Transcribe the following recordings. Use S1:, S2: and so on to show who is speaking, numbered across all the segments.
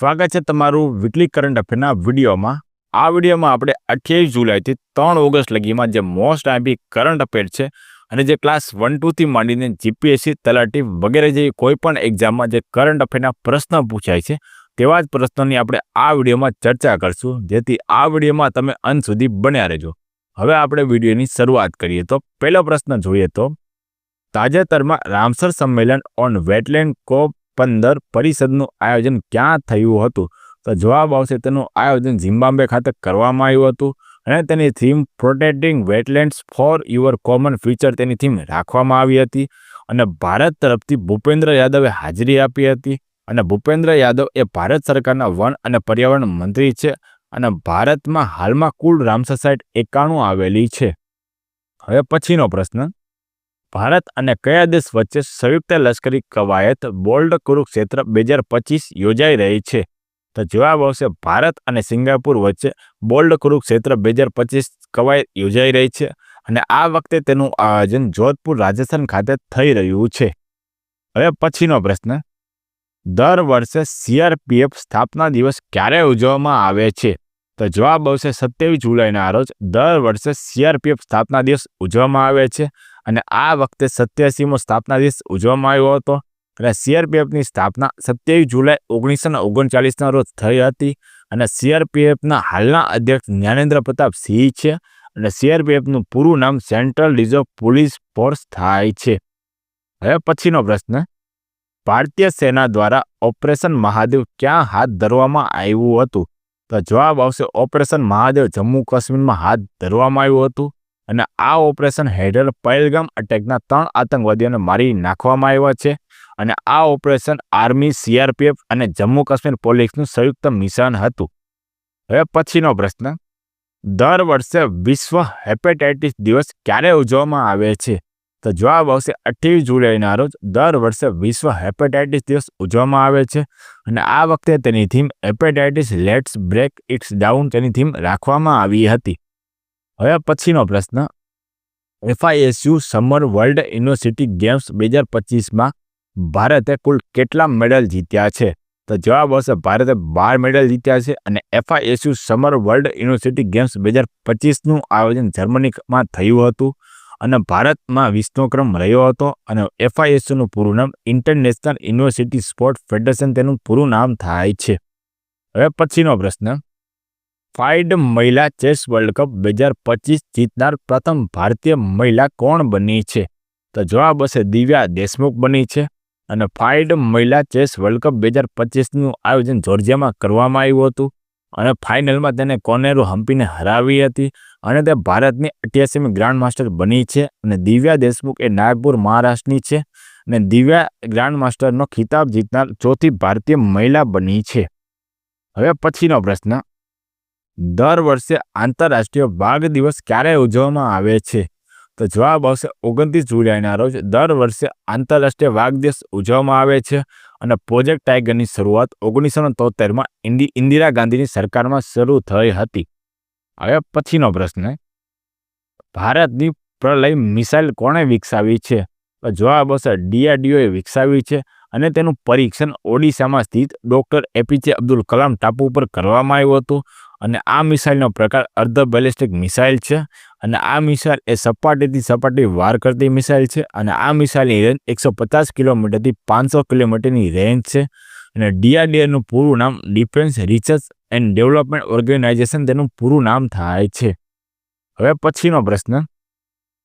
S1: સ્વાગત છે તમારું વીકલી કરંટ અફેરના વિડીયોમાં. આ વિડીયોમાં આપણે અઠ્યાવીસ જુલાઈથી ત્રણ ઓગસ્ટ લગીમાં જે મોસ્ટ આઈબી કરંટ અફેર છે અને જે ક્લાસ વન ટુથી માંડીને જીપીએસસી તલાટી વગેરે જેવી કોઈપણ એક્ઝામમાં જે કરંટ અફેરના પ્રશ્ન પૂછાય છે, તેવા જ પ્રશ્નોની આપણે આ વિડીયોમાં ચર્ચા કરશું. જેથી આ વિડીયોમાં તમે અંત સુધી બન્યા રહેજો. હવે આપણે વિડીયોની શરૂઆત કરીએ તો પહેલો પ્રશ્ન જોઈએ તો તાજેતરમાં રામસર સંમેલન ઓન વેટલેન્ડ કોપ પંદર પરિષદનું આયોજન ક્યાં થયું હતું? તો જવાબ આવશે તેનું આયોજન ઝિમ્બાબ્વે ખાતે કરવામાં આવ્યું હતું અને તેની theme protecting wetlands for your common future તેની થીમ રાખવામાં આવી હતી અને ભારત તરફથી ભૂપેન્દ્ર યાદવે હાજરી આપી હતી અને ભૂપેન્દ્ર યાદવ એ ભારત સરકારના વન અને પર્યાવરણ મંત્રી છે અને ભારતમાં હાલમાં કુલ રામસર સાઇટ એકાણું આવેલી છે. હવે પછીનો પ્રશ્ન. ભારત અને કયા દેશ વચ્ચે સંયુક્ત લશ્કરી કવાયત બોલ્ડ કુરુક્ષેત્ર બે હજાર પચીસ યોજાઈ રહી છે? તો જવાબ આવશે ભારત અને સિંગાપુર વચ્ચે બોલ્ડ કુરુક્ષેત્ર બે હજાર પચીસ કવાયત યોજાઈ રહી છે અને આ વખતે તેનું આયોજન જોધપુર રાજસ્થાન ખાતે થઈ રહ્યું છે. હવે પછીનો પ્રશ્ન. દર વર્ષે સીઆરપીએફ સ્થાપના દિવસ ક્યારે ઉજવવામાં આવે છે? તો જવાબ આવશે સત્યાવીસ જુલાઈના રોજ. દર વર્ષે સીઆરપીએફ સ્થાપના દિવસ ઉજવવામાં આવે છે. અને આ વખતે સત્યાસીમો સ્થાપના દિવસ ઉજવવામાં આવ્યો હતો. અને સીઆરપીએફની સ્થાપના સત્યાવીસ જુલાઈ ઓગણીસો ને ઓગણચાલીસના રોજ થઈ હતી. અને સીઆરપીએફના હાલના અધ્યક્ષ જ્ઞાનેન્દ્ર પ્રતાપ સિંહ છે. અને સીઆરપીએફનું પૂરું નામ સેન્ટ્રલ રિઝર્વ પોલીસ ફોર્સ થાય છે. હવે પછીનો પ્રશ્ન. ભારતીય સેના દ્વારા ઓપરેશન મહાદેવ ક્યાં હાથ ધરવામાં આવ્યું હતું? તો જવાબ આવશે ઓપરેશન મહાદેવ જમ્મુ કાશ્મીરમાં હાથ ધરવામાં આવ્યું હતું. અને આ ઓપરેશન હેડર પહેલગામ અટેકના ત્રણ આતંકવાદીઓને મારી નાખવામાં આવ્યા છે અને આ ઓપરેશન આર્મી, સીઆરપીએફ અને જમ્મુ કાશ્મીર પોલીસનું સંયુક્ત મિશન હતું. હવે પછીનો પ્રશ્ન. દર વર્ષે વિશ્વ હેપેટાઇટિસ દિવસ ક્યારે ઉજવવામાં આવે છે? તો જવાબ આવશે અઠ્યાવીસ જુલાઈના રોજ દર વર્ષે વિશ્વ હેપેટાઇટિસ દિવસ ઉજવવામાં આવે છે અને આ વખતે તેની theme hepatitis let's break it's down તેની થીમ રાખવામાં આવી હતી. હવે પછીનો પ્રશ્ન. FISU summer world university games બે હજાર પચીસમાં ભારતે કુલ કેટલા મેડલ જીત્યા છે? તો જવાબ આવશે ભારતે બાર મેડલ જીત્યા છે અને FISU summer world university games બે હજાર પચીસનું આયોજન જર્મનીમાં થયું હતું અને ભારતમાં વીસનો ક્રમ રહ્યો હતો અને એફઆઈએસયુનું પૂરું નામ ઇન્ટરનેશનલ યુનિવર્સિટી સ્પોર્ટ ફેડરેશન તેનું પૂરું નામ થાય છે. હવે પછીનો પ્રશ્ન. ફાઇડ મહિલા ચેસ વર્લ્ડ કપ બે હજાર પચીસ જીતનાર પ્રથમ ભારતીય મહિલા કોણ બની છે? તો જવાબ હશે દિવ્યા દેશમુખ બની છે. અને ફાઇડ મહિલા ચેસ વર્લ્ડ કપ બે હજાર પચીસનું આયોજન જોર્જિયામાં કરવામાં આવ્યું હતું. અને ફાઇનલમાં તેને કોનેરો હમ્પીને હરાવી હતી. અને તે ભારતની અઠ્યાસીમી ગ્રાન્ડ માસ્ટર બની છે. અને દિવ્યા દેશમુખ એ નાગપુર મહારાષ્ટ્રની છે. અને દિવ્યા ગ્રાન્ડ માસ્ટરનો ખિતાબ જીતનાર ચોથી ભારતીય મહિલા બની છે. હવે પછીનો પ્રશ્ન. દર વર્ષે આંતરરાષ્ટ્રીય વાઘ દિવસ ક્યારે ઉજવવામાં આવે છે? તો જવાબ આવશે ઓગણત્રીસ જુલાઈના રોજ. દર વર્ષે આંતરરાષ્ટ્રીય વાઘ દિવસ ઉજવવામાં આવે છે અને પ્રોજેક્ટ ટાઈગરની શરૂઆત ઓગણીસો તોતેરમાં ઇન્ડી, ઇન્દિરા ગાંધીની સરકારમાં શરૂ થઈ હતી. હવે પછીનો પ્રશ્ન ભારતની પ્રલય મિસાઇલ કોણે વિકસાવી છે? તો જવાબ આવશે ડીઆરડીઓએ વિકસાવી છે અને તેનું પરીક્ષણ ઓડિશામાં સ્થિત ડૉક્ટર એપીજે અબ્દુલ કલામ ટાપુ ઉપર કરવામાં આવ્યું હતું. અને આ મિસાઇલનો પ્રકાર અર્ધ બેલિસ્ટિક મિસાઇલ છે. અને આ મિસાઇલ એ સપાટીથી સપાટી વાર કરતી મિસાઇલ છે અને આ મિસાઇલની રેન્જ એકસો પચાસ કિલોમીટરથી પાંચસો કિલોમીટરની રેન્જ છે. અને ડીઆરડીએનું પૂરું નામ defence research and development organisation તેનું પૂરું નામ થાય છે. હવે પછીનો પ્રશ્ન.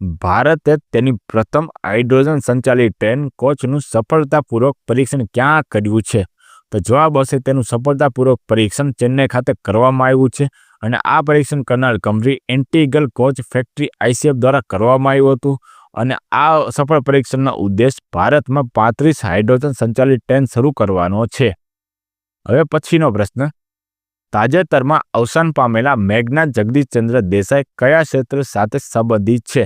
S1: ભારતે તેની પ્રથમ હાઇડ્રોજન સંચાલિત ટ્રેન કોચનું સફળતાપૂર્વક પરીક્ષણ ક્યાં કર્યું છે? તો જવાબ હશે તેનું સફળતાપૂર્વક પરીક્ષણ ચેન્નઈ ખાતે કરવામાં આવ્યું છે અને આ પરીક્ષણ કરનાર company integral coach factory ICF દ્વારા કરવામાં આવ્યું હતું અને આ સફળ પરીક્ષણનો ઉદ્દેશ ભારતમાં પાંત્રીસ હાઇડ્રોજન સંચાલિત ટ્રેન શરૂ કરવાનો છે. હવે પછીનો પ્રશ્ન. તાજેતરમાં અવસાન પામેલા મેઘના જગદીશચંદ્ર દેસાઈ કયા ક્ષેત્ર સાથે સંબંધિત છે?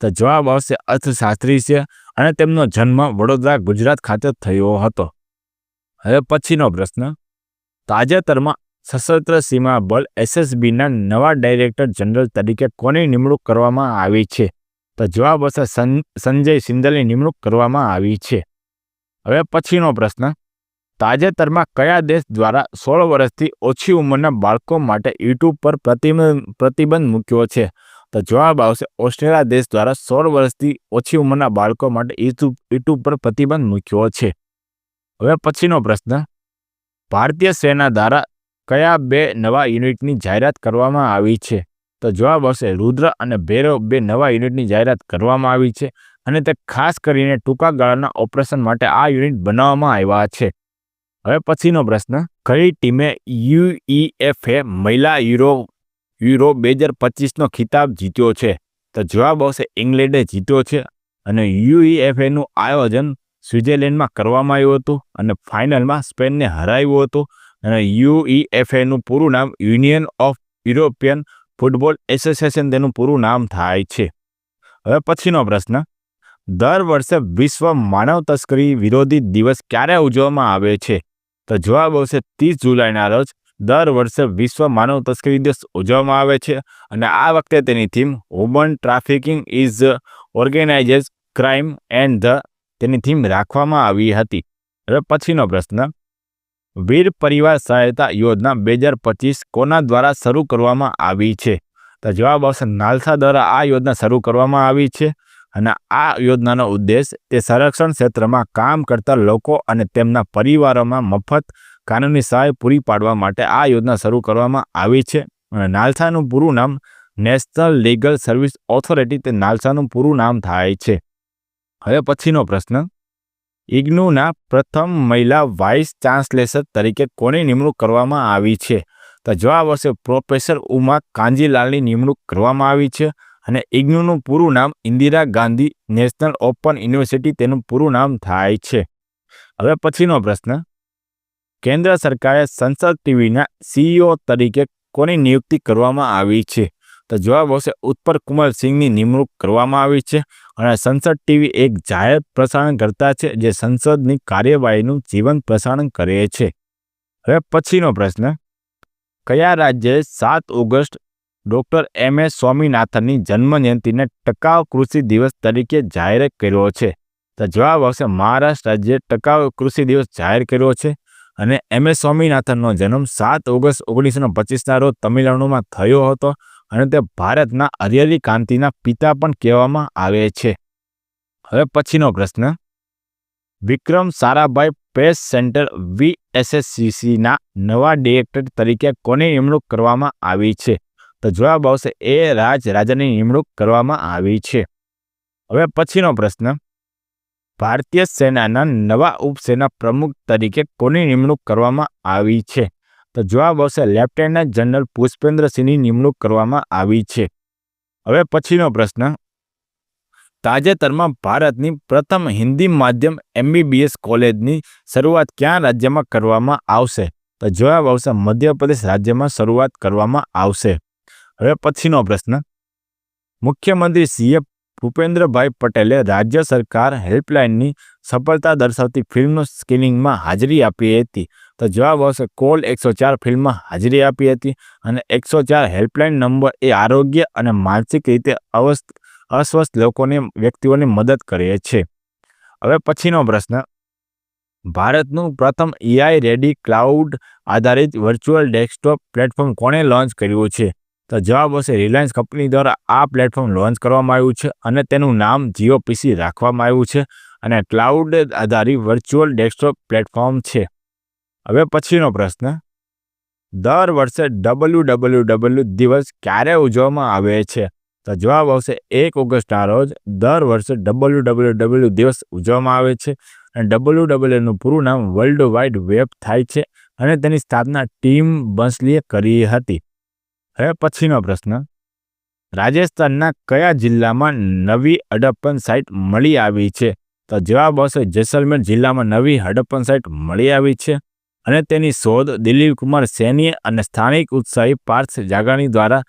S1: તો જવાબ આવશે અર્થશાસ્ત્રી છે અને તેમનો જન્મ વડોદરા, ગુજરાત ખાતે થયો હતો. હવે પછીનો પ્રશ્ન. તાજેતરમાં સશસ્ત્ર સીમા બળ એસએસબીના નવા ડાયરેક્ટર જનરલ તરીકે કોની નિમણૂક કરવામાં આવી છે? તો જવાબ હશે સંજય સિંદલની નિમણૂક કરવામાં આવી છે. હવે પછીનો પ્રશ્ન. તાજેતરમાં કયા દેશ દ્વારા સોળ વર્ષથી ઓછી ઉંમરના બાળકો માટે યુટ્યુબ પર પ્રતિબંધ પ્રતિબંધ મૂક્યો છે? તો જવાબ આવશે ઓસ્ટ્રેલિયા દેશ દ્વારા સોળ વર્ષથી ઓછી ઉંમરના બાળકો માટે યુટ્યુબ યુટ્યુબ પર પ્રતિબંધ મૂક્યો છે. હવે પછીનો પ્રશ્ન. ભારતીય સેના દ્વારા કયા બે નવા યુનિટની જાહેરાત કરવામાં આવી છે? તો જવાબ આવશે રુદ્ર અને ભૈરવ બે નવા યુનિટની જાહેરાત કરવામાં આવી છે અને તે ખાસ કરીને ટૂંકા ગાળાના ઓપરેશન માટે આ યુનિટ બનાવવામાં આવ્યા છે. હવે પછીનો પ્રશ્ન. કઈ ટીમે યુઈએફએ મહિલા યુરો યુરો બે હજાર પચીસનો ખિતાબ જીત્યો છે? તો જવાબ આવશે ઇંગ્લેન્ડે જીત્યો છે અને યુઈએફએનું આયોજન સ્વિટ્ઝરલેન્ડમાં કરવામાં આવ્યું હતું અને ફાઇનલમાં સ્પેનને હરાવ્યું હતું. અને યુઈએફએનું પૂરું નામ union of European football association તેનું પૂરું નામ થાય છે. હવે પછીનો પ્રશ્ન. દર વર્ષે વિશ્વ માનવ તસ્કરી વિરોધી દિવસ ક્યારે ઉજવવામાં આવે છે? તો જવાબ આવશે ત્રીસ જુલાઈના રોજ. દર વર્ષે વિશ્વ માનવ તસ્કરી દિવસ ઉજવવામાં આવે છે અને આ વખતે તેની theme woman trafficking is organise crime and the તેની થીમ રાખવામાં આવી હતી. હવે પછીનો પ્રશ્ન. વીર પરિવાર સહાયતા યોજના બે હજાર પચીસ કોના દ્વારા શરૂ કરવામાં આવી છે? તો જવાબ આવશે, નાલસા દ્વારા આ યોજના શરૂ કરવામાં આવી છે અને આ યોજનાનો ઉદ્દેશ તે સંરક્ષણ ક્ષેત્રમાં કામ કરતા લોકો અને તેમના પરિવારોમાં મફત કાનૂની સહાય પૂરી પાડવા માટે આ યોજના શરૂ કરવામાં આવી છે. અને નાલસાનું પૂરું નામ નેશનલ લીગલ સર્વિસ ઓથોરિટી, તે નાલસાનું પૂરું નામ થાય છે. હવે પછીનો પ્રશ્ન. ઇગ્નુના પ્રથમ મહિલા વાઇસ ચાન્સલેસર તરીકે કોની નિમણૂક કરવામાં આવી છે? તો જવાબ હશે પ્રોફેસર ઉમા કાંજીલાલની નિમણૂક કરવામાં આવી છે અને ઇગ્નુનું પૂરું નામ Indira Gandhi national open university તેનું પૂરું નામ થાય છે. હવે પછીનો પ્રશ્ન. કેન્દ્ર સરકારે સંસદ ટીવીના સીઈઓ તરીકે કોની નિયુક્તિ કરવામાં આવી છે? તો જવાબ આવશે ઉત્પર કુમાર સિંહની નિમણૂક કરવામાં આવી છે અને સંસદ ટીવી એક જાહેર પ્રસારણ કરતા છે જે સંસદની કાર્યવાહીનું જીવંત પ્રસારણ કરે છે. હવે પછીનો પ્રશ્ન, કયા રાજ્યએ સાત ઓગસ્ટ ડૉક્ટર એમ એસ સ્વામિનાથનની જન્મજયંતિને ટકાઉ કૃષિ દિવસ તરીકે જાહેર કર્યો છે? તો જવાબ આવશે, મહારાષ્ટ્ર રાજ્યે ટકાઉ કૃષિ દિવસ જાહેર કર્યો છે અને એમ એસ સ્વામિનાથનનો જન્મ સાત ઓગસ્ટ ઓગણીસો પચીસના રોજ તમિલનાડુમાં થયો હતો. અને તે ભારતના અરિયરી ક્રાંતિના પિતા પણ કહેવામાં આવે છે. હવે પછીનો પ્રશ્ન. વિક્રમ સારાભાઈ પ્રેસ સેન્ટર વીએસએસસીસીના નવા ડિરેક્ટર તરીકે કોની નિમણૂક કરવામાં આવી છે? તો જવાબ આવશે એ રાજ રાજાની નિમણૂક કરવામાં આવી છે. હવે પછીનો પ્રશ્ન. ભારતીય સેનાના નવા ઉપસેના પ્રમુખ તરીકે કોની નિમણૂક કરવામાં આવી છે? તો જવાબ આવશે લેફ્ટનન્ટ જનરલ પુષ્પેન્દ્રસિંહની નિમણૂક કરવામાં આવી છે. હવે પછીનો પ્રશ્ન. તાજેતરમાં ભારતની પ્રથમ હિન્દી માધ્યમ એમબીબીએસ કોલેજની શરૂઆત ક્યાં રાજ્યમાં કરવામાં આવશે? તો જવાબ આવશે મધ્યપ્રદેશ રાજ્યમાં શરૂઆત કરવામાં આવશે. હવે પછીનો પ્રશ્ન. મુખ્યમંત્રી સીએ ભૂપેન્દ્રભાઈ પટેલે રાજ્ય સરકાર હેલ્પલાઇનની સફળતા દર્શાવતી ફિલ્મ સ્ક્રીનિંગમાં હાજરી આપી હતી. તો જવાબ આવશે, કોલ એકસો ચાર ફિલ્મમાં હાજરી આપી હતી અને એકસો ચાર હેલ્પલાઇન નંબર એ આરોગ્ય અને માનસિક રીતે અવસ્થ, અસ્વસ્થ લોકોને, વ્યક્તિઓને મદદ કરે છે. હવે પછીનો પ્રશ્ન. ભારતનું પ્રથમ એઆઈ રેડી ક્લાઉડ આધારિત વર્ચ્યુઅલ ડેસ્કટોપ પ્લેટફોર્મ કોણે લોન્ચ કર્યું છે? તો જવાબ હશે, રિલાયન્સ કંપની દ્વારા આ પ્લેટફોર્મ લોન્ચ કરવામાં આવ્યું છે અને તેનું નામ જીઓ પીસી રાખવામાં આવ્યું છે અને ક્લાઉડ આધારિત વર્ચ્યુઅલ ડેસ્કટોપ પ્લેટફોર્મ છે. હવે પછીનો પ્રશ્ન. દર વર્ષે ડબલ્યુ ડબલ્યુ ડબલ્યુ દિવસ ક્યારે ઉજવવામાં આવે છે? તો જવાબ આવશે, એક ઓગસ્ટના રોજ દર વર્ષે ડબલ્યુ ડબલ્યુ ડબલ્યુ દિવસ ઉજવવામાં આવે છે અને ડબલ્યુ ડબલ્યુનું પૂરું નામ વર્લ્ડ વાઇડ વેબ થાય છે અને તેની સ્થાપના ટીમ બંસલીએ કરી હતી. હવે પછીનો પ્રશ્ન. રાજસ્થાનના કયા જિલ્લામાં નવી હડપ્પન સાઇટ મળી આવી છે? તો જવાબ આવશે જેસલમેર જિલ્લામાં નવી હડપ્પન સાઇટ મળી આવી છે અને તેની શોધ દિલીપ કુમાર સૈની અને સ્થાનિક ઉત્સાહી પાર્થ જાગાણી દ્વારા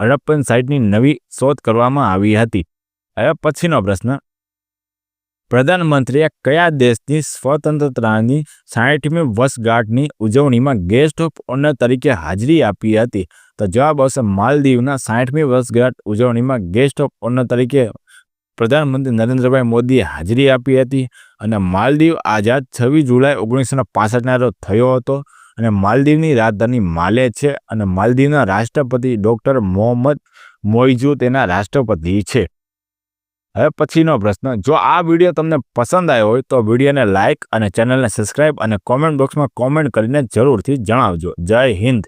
S1: હડપ્પન સાઇટની નવી શોધ કરવામાં આવી હતી. હવે પછીનો પ્રશ્ન. પ્રધાનમંત્રીએ કયા દેશની સ્વતંત્રતાની સાહીઠમી વર્ષગાંઠની ઉજવણીમાં ગેસ્ટ ઓફ ઓનર તરીકે હાજરી આપી હતી? તો જવાબ આવશે માલદીવના સાહીઠમી વર્ષગાંઠ ઉજવણીમાં ગેસ્ટ ઓફ ઓનર તરીકે પ્રધાનમંત્રી નરેન્દ્રભાઈ મોદીએ હાજરી આપી હતી અને માલદીવ આઝાદ છવ્વીસ જુલાઈ ઓગણીસો પાસઠના રોજ થયો હતો અને માલદીવની રાજધાની માલે છે અને માલદીવના રાષ્ટ્રપતિ ડૉક્ટર મોહમ્મદ મોઇજુ તેના રાષ્ટ્રપતિ છે. હવે પછીનો પ્રશ્ન, જો આ વીડિયો તમને પસંદ આવ્યો હોય તો વિડીયોને લાઇક અને ચેનલને સબસ્ક્રાઇબ અને કોમેન્ટ બોક્સમાં કોમેન્ટ કરીને જરૂરથી જણાવજો. જય હિન્દ.